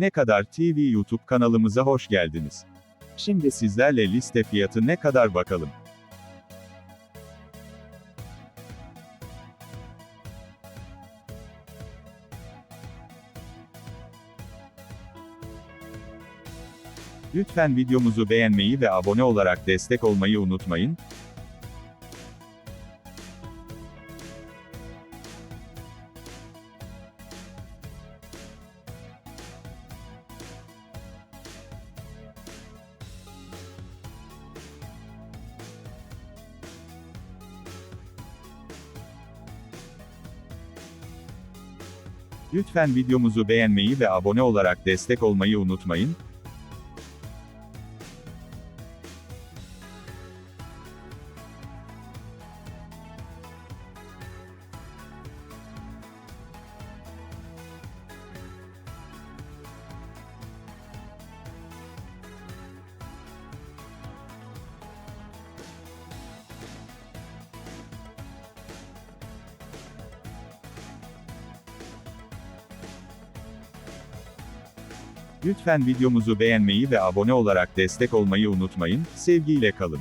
Ne kadar TV YouTube kanalımıza hoş geldiniz. Şimdi sizlerle liste fiyatı ne kadar bakalım. Lütfen videomuzu beğenmeyi ve abone olarak destek olmayı unutmayın. Lütfen videomuzu beğenmeyi ve abone olarak destek olmayı unutmayın. Lütfen videomuzu beğenmeyi ve abone olarak destek olmayı unutmayın. Sevgiyle kalın.